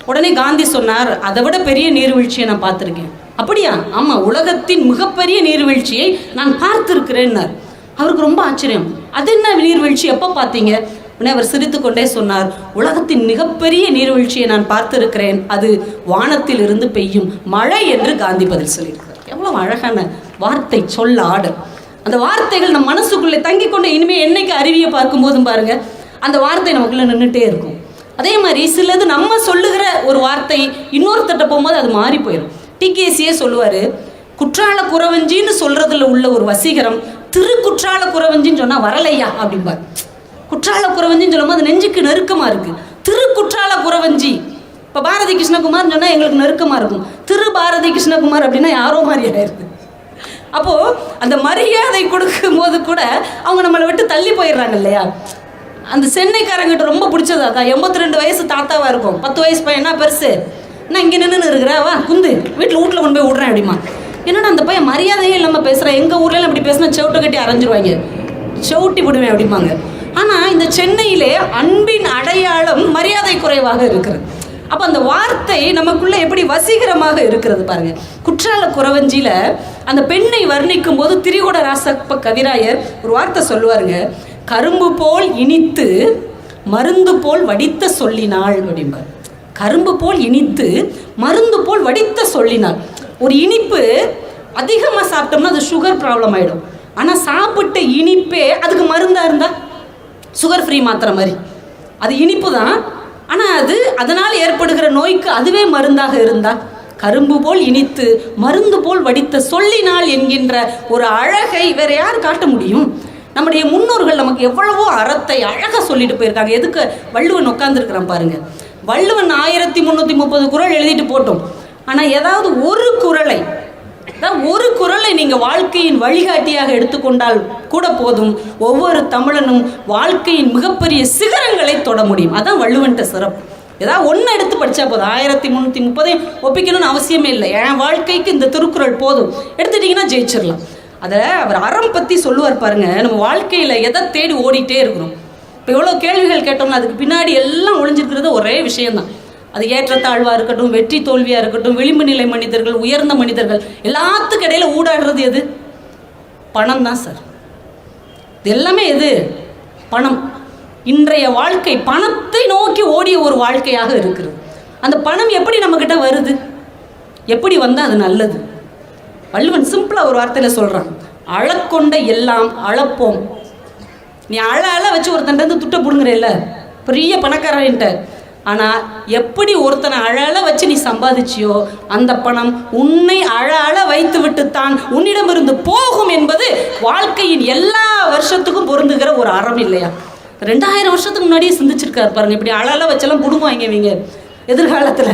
உடனே காந்தி சொன்னார் அதை விட பெரிய நீர்வீழ்ச்சியை நான் பார்த்துருக்கேன். அப்படியா? ஆமாம் உலகத்தின் மிகப்பெரிய நீர்வீழ்ச்சியை நான் பார்த்துருக்கிறேன்னார். அவருக்கு ரொம்ப ஆச்சரியம். அது என்ன நீர்வீழ்ச்சி? எப்போ பார்த்தீங்க? உடனே அவர் சிரித்துக்கொண்டே சொன்னார் உலகத்தின் மிகப்பெரிய நீர்வீழ்ச்சியை நான் பார்த்திருக்கிறேன். அது வானத்தில் இருந்து பெய்யும் மழை என்று காந்தி பதில் சொல்லியிருக்கிறார். எவ்வளோ அழகான வார்த்தை சொல்ல ஆடு அந்த வார்த்தைகள் நம் மனசுக்குள்ளே தங்கி கொண்டு இனிமேல் என்னைக்கு அருவியை பார்க்கும்போதும் பாருங்க அந்த வார்த்தை நமக்குள்ளே நின்றுட்டே இருக்கும். அதே மாதிரி சிலது நம்ம சொல்லுகிற ஒரு வார்த்தை இன்னொருத்தட்ட போகும்போது அது மாறி போயிடும் டிகேசியே சொல்லுவார் குற்றால குறவஞ்சின்னு சொல்கிறதுல உள்ள ஒரு வசீகரம் திரு குற்றால குறவஞ்சின்னு சொன்னால் வரலையா? அப்படிம்பார். குற்றால குறவஞ்சின்னு சொல்லும்போது அது நெஞ்சுக்கு நெருக்கமாக இருக்குது திரு குற்றால குறவஞ்சி. இப்போ பாரதி கிருஷ்ணகுமார்னு சொன்னால் எங்களுக்கு நெருக்கமாக இருக்கும். திரு பாரதி கிருஷ்ணகுமார் அப்படின்னா யாரோ மாதிரி ஆயிருக்கு அப்போது அந்த மரியாதை கொடுக்கும் போது கூட அவங்க நம்மளை விட்டு தள்ளி போயிடுறாங்க இல்லையா? அந்த சென்னைக்காரங்கிட்ட ரொம்ப பிடிச்சது அதான் எண்பத்தி ரெண்டு வயசு தாத்தாவாக இருக்கும். பத்து வயசு பையன் என்ன பெருசு? நான் இங்கே நின்று இருக்கிறா? வா குந்து. வீட்டில் வீட்டில் கொண்டு போய் விட்றேன் அப்படிமா. என்னடா அந்த பையன் மரியாதையே இல்லாமல் பேசுகிறேன் எங்கள் ஊர்ல அப்படி பேசினா செவிட்டை கட்டி அரைஞ்சிருவாங்க. செவுட்டி விடுவேன் அப்படிம்பாங்க. ஆனால் இந்த சென்னையிலே அன்பின் அடையாளம் மரியாதை குறைவாக இருக்கிறது. அப்போ அந்த வார்த்தை நமக்குள்ளே எப்படி வசீகரமாக இருக்கிறது பாருங்க. குற்றால குறவஞ்சியில் அந்த பெண்ணை வர்ணிக்கும் போது திரிகுட ராசப்ப கவிராயர் ஒரு வார்த்தை சொல்லுவாருங்க. கரும்பு போல் இனித்து மருந்து போல் வடித்த சொல்லினாள் அப்படிம்பார். கரும்பு போல் இனித்து மருந்து போல் வடித்த சொல்லினாள். ஒரு இனிப்பு அதிகமாக சாப்பிட்டோம்னா அது சுகர் ப்ராப்ளம் ஆகிடும் ஆனால் சாப்பிட்ட இனிப்பே அதுக்கு மருந்தாக இருந்தால் சுகர் ஃப்ரீ மாத்திரை மாதிரி. அது இனிப்பு தான். ஆனால் அது அதனால் ஏற்படுகிற நோய்க்கு அதுவே மருந்தாக இருந்தா? கரும்பு போல் இனித்து மருந்து போல் வடித்த சொல்லினால் என்கின்ற ஒரு அழகை வேற யார் காட்ட முடியும்? நம்முடைய முன்னோர்கள் நமக்கு எவ்வளவோ அறத்தை அழகாக சொல்லிட்டு போயிருக்காங்க. எதுக்கு? வள்ளுவன் உட்காந்துருக்கிறான் பாருங்க. வள்ளுவன் ஆயிரத்தி முந்நூற்றி முப்பது குறள் எழுதிட்டு போட்டோம். ஆனால் ஏதாவது ஒரு குறளை அதான் ஒரு குறளை நீங்கள் வாழ்க்கையின் வழிகாட்டியாக எடுத்துக்கொண்டால் கூட போதும். ஒவ்வொரு தமிழனும் வாழ்க்கையின் மிகப்பெரிய சிகரங்களை தொட முடியும். அதான் வள்ளுவன்ட்ட சிறப்பு. ஏதாவது ஒன்று எடுத்து படித்தா போதும். ஆயிரத்தி முந்நூற்றி முப்பதையும் ஒப்பிக்கணும்னு அவசியமே இல்லை. என் வாழ்க்கைக்கு இந்த திருக்குறள் போதும். எடுத்துட்டீங்கன்னா ஜெயிச்சிடலாம். அதை அவர் அறம் பற்றி சொல்லுவார் பாருங்க. நம்ம வாழ்க்கையில் எதை தேடி ஓடிட்டே இருக்கிறோம்? இப்போ எவ்வளோ கேள்விகள் கேட்டோம்னா அதுக்கு பின்னாடி எல்லாம் ஒழிஞ்சிருக்கிறது ஒரே விஷயம்தான். அது ஏற்றத்தாழ்வாக இருக்கட்டும் வெற்றி தோல்வியாக இருக்கட்டும் விளிம்பு நிலை மனிதர்கள் உயர்ந்த மனிதர்கள் எல்லாத்துக்கு இடையில ஊடாடுறது எது? பணம் தான் சார். இது எல்லாமே எது? பணம். இன்றைய வாழ்க்கை பணத்தை நோக்கி ஓடிய ஒரு வாழ்க்கையாக இருக்கிறது. அந்த பணம் எப்படி நம்மக்கிட்ட வருது? எப்படி வந்தால் அது நல்லது? வள்ளுவன் சிம்பிளாக ஒரு வார்த்தையில் சொல்கிறான் அழக்கொண்ட எல்லாம் அளப்போம் நீ அழ அழ வச்சு ஒருத்தன் வந்து துட்டை பிடுங்குறேல்ல பெரிய பணக்காரன்ட்ட. ஆனால் எப்படி ஒருத்தனை அழ வச்சு நீ சம்பாதிச்சியோ அந்த பணம் உன்னை அழ அழ வைத்து விட்டுத்தான் உன்னிடமிருந்து போகும் என்பது வாழ்க்கையின் எல்லா வருஷத்துக்கும் பொருந்துகிற ஒரு அறம் இல்லையா? ரெண்டாயிரம் வருஷத்துக்கு முன்னாடியே சிந்திச்சிருக்காரு பாருங்க இப்படி அழ வச்செல்லாம் பிடுங்குவாங்க இவங்க எதிர்காலத்தில்.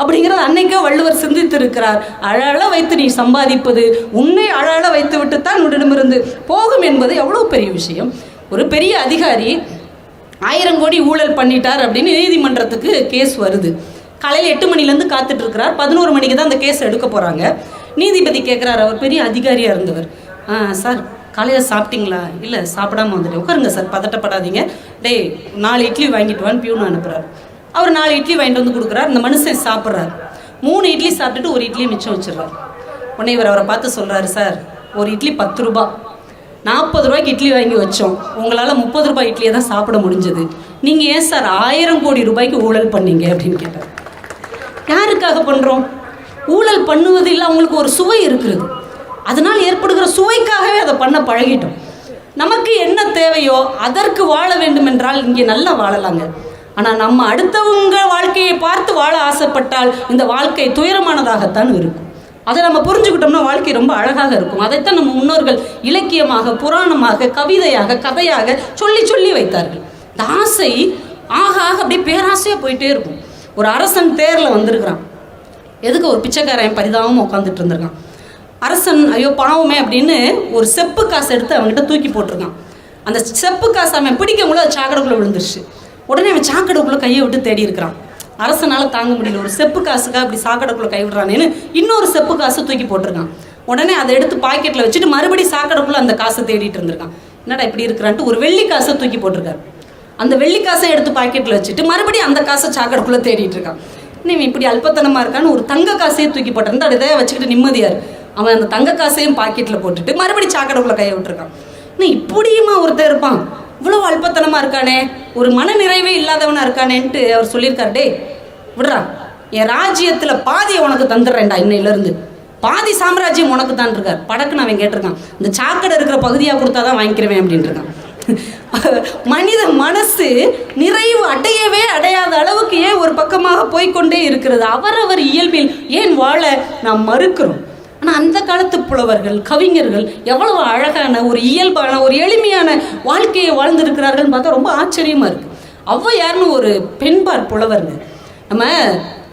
அப்படிங்கிறது அன்னைக்கே வள்ளுவர் சிந்தித்திருக்கிறார். அழ வைத்து நீ சம்பாதிப்பது உன்னை அழ வைத்து விட்டுத்தான் உன்னிடமிருந்து போகும் என்பது எவ்வளோ பெரிய விஷயம். ஒரு பெரிய அதிகாரி ஆயிரம் கோடி ஊழல் பண்ணிட்டார் அப்படின்னு நீதிமன்றத்துக்கு கேஸ் வருது. காலையில் எட்டு மணிலேருந்து காத்துட்டு இருக்கிறார் பதினோரு மணிக்கு தான் அந்த கேஸ் எடுக்க போகிறாங்க நீதிபதி கேட்குறாரு அவர் பெரிய அதிகாரியாக இருந்தவர். ஆ சார் காலையில் சாப்பிட்டீங்களா? இல்லை சாப்பிடாம வந்துட்டேன். உட்காருங்க சார் பதட்டப்படாதீங்க. டேய் நாலு இட்லி வாங்கிட்டு வான்னு பியூன் அனுப்புகிறார் அவர் நாலு இட்லி வாங்கிட்டு வந்து கொடுக்குறாரு. இந்த மனுஷன் சாப்பிட்றாரு. மூணு இட்லி சாப்பிட்டுட்டு ஒரு இட்லி மிச்சம் வச்சிடுறாரு. உடனே இவர் அவரை பார்த்து சொல்கிறாரு சார் ஒரு இட்லி பத்து ரூபா. நாற்பது ரூபாய்க்கு இட்லி வாங்கி வச்சோம். உங்களால் முப்பது ரூபாய் இட்லியை தான் சாப்பிட முடிஞ்சது. நீங்கள் ஏன் சார் ஆயிரம் கோடி ரூபாய்க்கு ஊழல் பண்ணீங்க? அப்படின்னு கேட்டார். யாருக்காக பண்ணுறோம் ஊழல் பண்ணுவதில் அவங்களுக்கு ஒரு சுவை இருக்கிறது. அதனால் ஏற்படுகிற சுவைக்காகவே அதை பண்ண பழகிட்டோம். நமக்கு என்ன தேவையோ அதற்கு வாழ வேண்டும் என்றால் இங்கே நல்லா வாழலாங்க. ஆனால் நம்ம அடுத்தவங்க வாழ்க்கையை பார்த்து வாழ ஆசைப்பட்டால் இந்த வாழ்க்கை துயரமானதாகத்தான் இருக்கும். அதை நம்ம புரிஞ்சுக்கிட்டோம்னா வாழ்க்கை ரொம்ப அழகாக இருக்கும். அதைத்தான் நம்ம முன்னோர்கள் இலக்கியமாக புராணமாக கவிதையாக கதையாக சொல்லி சொல்லி வைத்தார்கள். இந்த ஆசை ஆக ஆக அப்படியே பேராசையாக போயிட்டே இருக்கும். ஒரு அரசன் தேரில் வந்திருக்கிறான். எதுக்கு ஒரு பிச்சைக்காரன் பரிதாபமாக உட்காந்துட்டு இருந்திருக்கான்? அரசன் ஐயோ பாவமே அப்படின்னு ஒரு செப்பு காசு எடுத்து அவங்ககிட்ட தூக்கி போட்டிருக்கான். அந்த செப்பு காசு அவன் பிடிக்கும்போது அது சாக்கடைக்குள்ளே விழுந்துருச்சு. உடனே அவன் சாக்கடைக்குள்ளே கையை விட்டு தேடி இருக்கிறான். அரசனால் தாங்க முடியல. ஒரு செப்பு காசுக்காக அப்படி சாக்கடைக்குள்ளே கை விடுறானேன்னு இன்னொரு செப்பு காசு தூக்கி போட்டிருக்கான். உடனே அதை எடுத்து பாக்கெட்டில் வச்சுட்டு மறுபடியும் சாக்கடைக்குள்ளே அந்த காசை தேடிட்டு இருந்திருக்கான். என்னடா இப்படி இருக்கிறான்ட்டு ஒரு வெள்ளி காசை தூக்கி போட்டிருக்காரு. அந்த வெள்ளி காசை எடுத்து பாக்கெட்டில் வச்சுட்டு மறுபடியும் அந்த காசை சாக்கடைக்குள்ளே தேடிட்டு இருக்கான். இவன் இப்படி அல்பத்தனமாக இருக்கான்னு ஒரு தங்க காசையே தூக்கி போட்டிருந்தா அதை வச்சுக்கிட்டு நிம்மதியார் அவன் அந்த தங்க காசையும் பாக்கெட்டில் போட்டுட்டு மறுபடியும் சாக்கடைக்குள்ளே கையை விட்டுருக்கான். இன்னும் இப்படியுமா ஒருத்தன் இருப்பான்? இவ்வளோ அல்பத்தனமாக இருக்கானே? ஒரு மன நிறைவே இல்லாதவனா இருக்கானேன்ட்டு அவர் சொல்லியிருக்காரு டேய் விடுறா. என் ராஜ்யத்தில் பாதியை உனக்கு தந்துடுறேன்டா இன்னையிலேருந்து. பாதி சாம்ராஜ்யம் உனக்கு தான் இருக்கார் படக்குன்னு அவன் கேட்டிருக்கான். இந்த சாக்கடை இருக்கிற பகுதியாக கொடுத்தா தான் வாங்கிக்கிறவேன் அப்படின்ட்டு இருக்கான். மனித மனசு நிறைவு அடையவே அடையாத அளவுக்கு ஏன் ஒரு பக்கமாக போய்க்கொண்டே இருக்கிறது? அவரவர் இயல்பில் ஏன் வாழ நாம் மறுக்கிறோம்? ஆனால் அந்த காலத்து புலவர்கள் கவிஞர்கள் எவ்வளவு அழகான ஒரு இயல்பான ஒரு எளிமையான வாழ்க்கையை வாழ்ந்திருக்கிறார்கள் பார்த்தா ரொம்ப ஆச்சரியமாக இருக்குது ஔவையார்னு ஒரு பெண்பார் புலவருங்க. நம்ம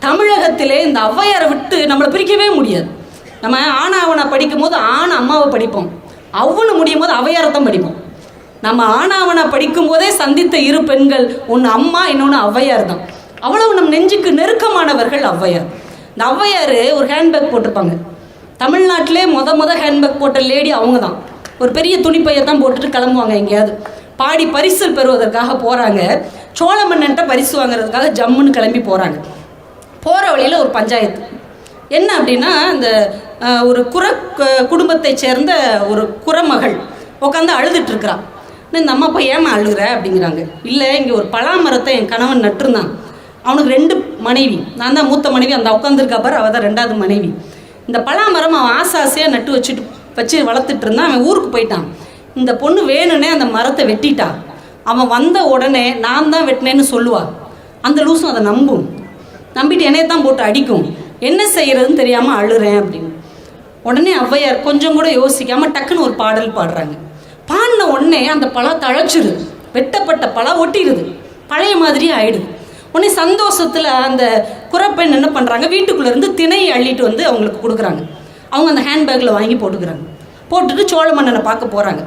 தமிழகத்திலே இந்த ஔவையாரை விட்டு நம்மளை பிரிக்கவே முடியாது. நம்ம ஆனாவனை படிக்கும் போது ஆண் அம்மாவை படிப்போம். அவ்வளவு முடியும் போது ஔவையாரை தான் படிப்போம். நம்ம ஆணாவனா படிக்கும் போதே சந்தித்த இரு பெண்கள் ஒன்று அம்மா இன்னொன்று ஔவையார் தான். அவ்வளவு நம் நெஞ்சுக்கு நெருக்கமானவர்கள் ஔவையார். இந்த ஔவையார் ஒரு ஹேண்ட்பேக் போட்டிருப்பாங்க. தமிழ்நாட்டிலே முத முத ஹேண்ட்பேக் போட்ட லேடி அவங்க தான் ஒரு பெரிய துணிப்பையை தான் போட்டுட்டு கிளம்புவாங்க எங்கேயாவது. பாடி பரிசல் பெறுவதற்காக போகிறாங்க சோழ பரிசு வாங்குறதுக்காக ஜம்முன்னு கிளம்பி போகிறாங்க போகிற வழியில் ஒரு பஞ்சாயத்து. என்ன அப்படின்னா இந்த ஒரு குற குடும்பத்தை குடும்பத்தைச் சேர்ந்த ஒரு குறமகள் உட்காந்து அழுதுட்டுருக்குறான் இந்த அம்மா அப்பா ஏமா அழுகிற? அப்படிங்கிறாங்க. இல்லை இங்கே ஒரு பலாமரத்தை என் கணவன் நட்டுருந்தான். அவனுக்கு ரெண்டு மனைவி. நான் தான் மூத்த மனைவி. அந்த உட்காந்துருக்கா பாரு அவள் தான் ரெண்டாவது மனைவி. இந்த பலா மரம் அவன் ஆசை ஆசையாக நட்டு வச்சுட்டு வச்சு வளர்த்துட்டு இருந்தான். அவன் ஊருக்கு போயிட்டான். இந்த பொண்ணு வேணும்னே அந்த மரத்தை வெட்டிட்டான் அவன் வந்த உடனே நான் தான் வெட்டினேன்னு சொல்லுவாள் அந்த லூசும் அதை நம்பும். நம்பிட்டு என்னைய தான் போட்டு அடிக்கும். என்ன செய்கிறதுன்னு தெரியாமல் அழுறேன் அப்படின்னு. உடனே ஔவையார் கொஞ்சம் கூட யோசிக்காமல் டக்குன்னு ஒரு பாடல் பாடுறாங்க. பாடின உடனே அந்த பழம் தழைச்சிருது. வெட்டப்பட்ட பழம் ஒட்டிடுது பழைய மாதிரி ஆயிடுது. உடனே சந்தோஷத்தில் அந்த குறப்பெண் என்ன பண்ணுறாங்க வீட்டுக்குள்ளே இருந்து திணையை அள்ளிட்டு வந்து அவங்களுக்கு கொடுக்குறாங்க. அவங்க அந்த ஹேண்ட்பேக்கில் வாங்கி போட்டுக்கிறாங்க. போட்டுட்டு சோழ மன்னனை பார்க்க போகிறாங்க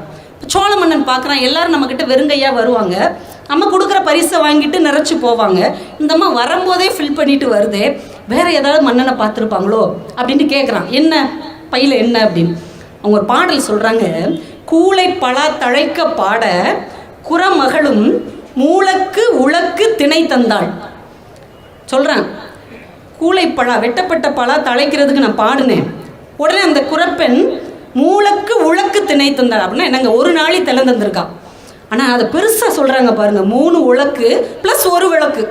சோழ மன்னன் பார்க்குறான் எல்லாரும் நம்மக்கிட்ட வெறுங்கையாக வருவாங்க. நம்ம கொடுக்குற பரிசை வாங்கிட்டு நிறச்சி போவாங்க. இந்த அம்மா வரும்போதே ஃபில் பண்ணிட்டு வருதே. வேற ஏதாவது மன்னனை பார்த்துருப்பாங்களோ? அப்படின்ட்டு கேட்குறான் என்ன? பையில் என்ன அப்படின்னு. அவங்க ஒரு பாடல் சொல்கிறாங்க கூளை பலா தழைக்க பாட குறமகளும் மூளக்கு உலக்கு திணை தந்தாள். சொல்கிறான் கூளைப்பழா வெட்டப்பட்ட பழா தழைக்கிறதுக்கு நான் பாடினேன். உடனே அந்த குறப்பெண் மூளக்கு உலக்கு திணை தந்தாள் அப்படின்னா என்னங்க ஒரு நாளை திலை தந்திருக்கான் ஆனால் அதை பெருசாக சொல்கிறாங்க பாருங்கள் மூணு உலக்கு ப்ளஸ் ஒரு விளக்கு.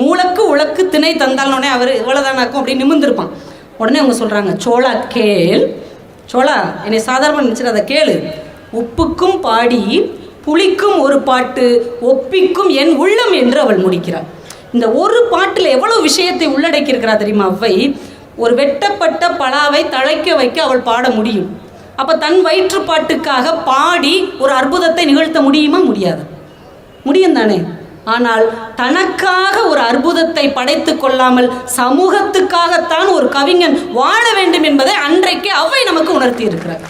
மூளக்கு உலக்கு திணை தந்தால்னே அவர் இவ்வளோதானாக்கும் அப்படின்னு நிமிர்ந்திருப்பான். உடனே அவங்க சொல்கிறாங்க சோழா கேள். சோழா என்னை சாதாரணமாக நினச்சிட்டு அதை கேளு. உப்புக்கும் பாடி புளிக்கும் ஒரு பாட்டு ஒப்பிக்கும் என் உள்ளம் என்று அவள் முடிக்கிறாள். இந்த ஒரு பாட்டில் எவ்வளோ விஷயத்தை உள்ளடக்கியிருக்கிறா தெரியுமா அவ்வை? ஒரு வெட்டப்பட்ட பலாவை தழைக்க வைக்க அவள் பாட முடியும். அப்போ தன் வயிற்றுப்பாட்டுக்காக பாடி ஒரு அற்புதத்தை நிகழ்த்த முடியுமா முடியாது. முடியும் தானே. ஆனால் தனக்காக ஒரு அற்புதத்தை படைத்து கொள்ளாமல் சமூகத்துக்காகத்தான் ஒரு கவிஞன் வாழ வேண்டும் என்பதை அன்றைக்கு அவை நமக்கு உணர்த்தி இருக்கிறார்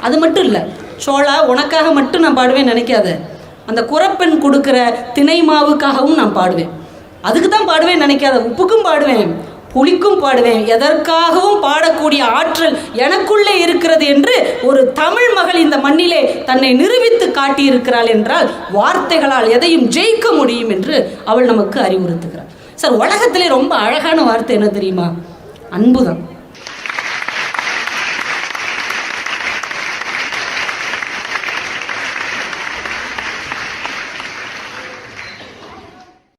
அது மட்டும் இல்லை சோழா உனக்காக மட்டும் நான் பாடுவேன் நினைக்காத. அந்த குறப்பெண் கொடுக்குற திணை மாவுக்காகவும் நான் பாடுவேன். அதுக்கு தான் பாடுவேன் நினைக்காத. உப்புக்கும் பாடுவேன் புளிக்கும் பாடுவேன். எதற்காகவும் பாடக்கூடிய ஆற்றல் எனக்குள்ளே இருக்கிறது என்று ஒரு தமிழ் மகள் இந்த மண்ணிலே தன்னை நிரூபித்து காட்டியிருக்கிறாள் என்றால் வார்த்தைகளால் எதையும் ஜெயிக்க முடியும் என்று அவள் நமக்கு அறிவுறுத்துகிறாள். சார் உலகத்திலே ரொம்ப அழகான வார்த்தை என்ன தெரியுமா? அன்புதான்.